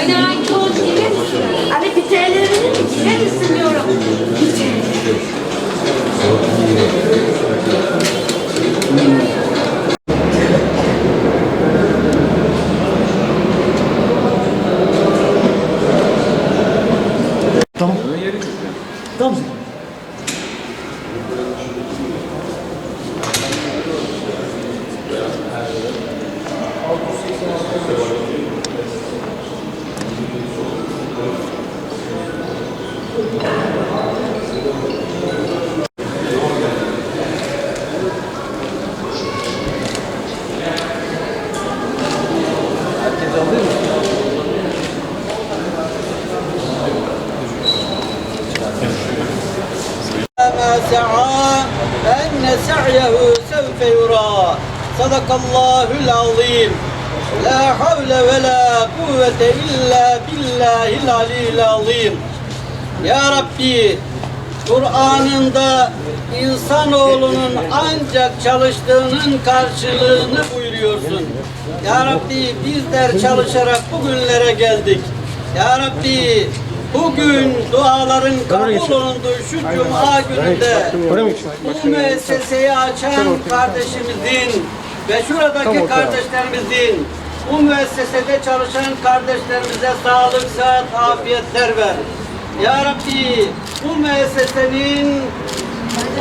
Aynen çok gelir misin? Hani bir TL verir misin? Gelir misin diyorum. Bir TL. Tamam. Tamam. سعى فأن سعيه سوف يرى. صدق الله العظيم. لا حول ولا قوة إلا بالله العلي العظيم. Ya Rabbi Kur'an'ında insanoğlunun ancak çalıştığının karşılığını buyuruyorsun. Ya Rabbi bizler çalışarak bugünlere geldik. Ya Rabbi bugün duaların kabul olunduğu şu cuma gününde bu müesseseyi açan kardeşimizin ve şuradaki kardeşlerimizin bu müessesede çalışan kardeşlerimize sağlık, sıhhat, afiyetler ver. Ya Rabbi bu müessesenin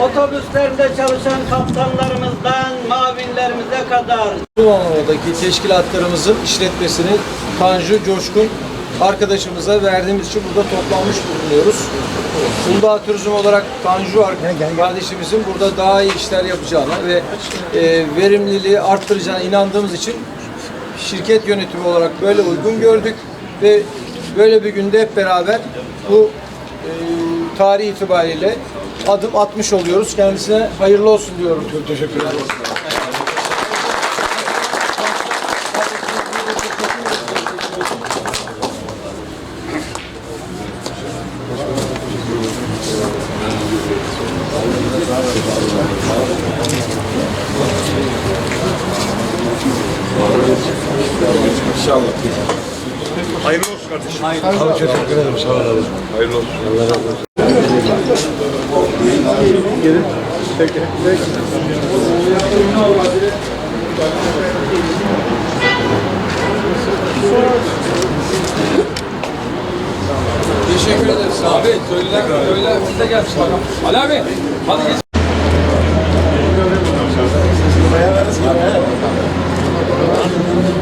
otobüslerinde çalışan kaptanlarımızdan mavinlerimize kadar Duvanoğlu'daki teşkilatlarımızın işletmesini Tanju Coşkun arkadaşımıza verdiğimiz için burada toplanmış bulunuyoruz. Uludağ Turizm olarak Tanju ar- kardeşimizin burada daha iyi işler yapacağına ve e, verimliliği arttıracağına inandığımız için şirket yönetimi olarak böyle uygun gördük ve böyle bir günde hep beraber bu e, tarih itibariyle adım atmış oluyoruz. Kendisine hayırlı olsun diyorum. Çok teşekkür ederim. Hayırlı olsun kardeşim. Hayırlı olsun. teşekkür ederim. Sağ olun. Hayırlı olsun. Allah razı olsun. Gelin. Peki. Peki. Teşekkür ederiz. Abi köylüler, köylüler bize gelmiş bakalım. Ali abi hadi geç.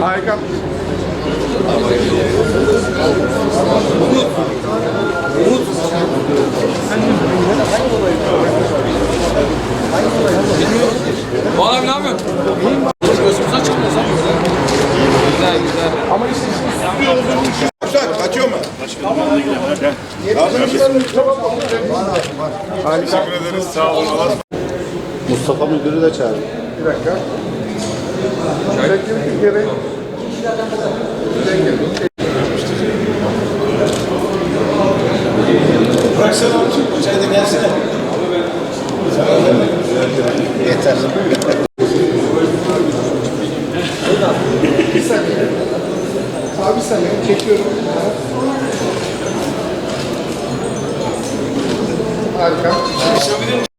Harika. Doğan abi ne yapıyorsun? Gözümüz açıkmıyor sen. Güzel güzel. Güzel. Kaçıyor mu? Lazım mı? Harika. Teşekkür ederiz. Sağ olun. Mustafa Müdürü de çağırın. Bir dakika. Çekim bir kere. Bıraksana abi. Çay da gelsene. Yeter. Bir saniye. Abi saniye. Çekiyorum. Harika.